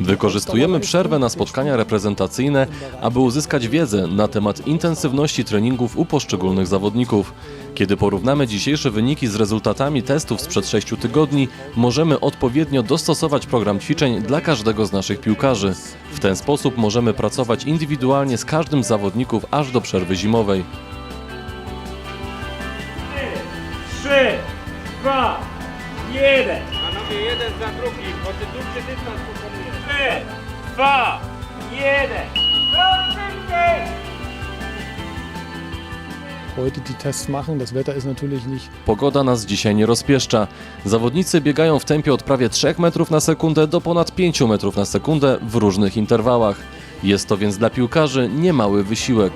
Wykorzystujemy przerwę na spotkania reprezentacyjne, aby uzyskać wiedzę na temat intensywności treningów u poszczególnych zawodników. Kiedy porównamy dzisiejsze wyniki z rezultatami testów sprzed 6 tygodni, możemy odpowiednio dostosować program ćwiczeń dla każdego z naszych piłkarzy. W ten sposób możemy pracować indywidualnie z każdym z zawodników aż do przerwy zimowej. 3, 2, 1 Dawajcie, jeden za drugim, bo ty dłuższy dystans pokonujesz. Trzy, dwa, jeden. Heute die Tests machen, das Wetter ist natürlich nicht. Pogoda nas dzisiaj nie rozpieszcza. Zawodnicy biegają w tempie od prawie 3 metrów na sekundę do ponad 5 metrów na sekundę w różnych interwałach. Jest to więc dla piłkarzy niemały wysiłek.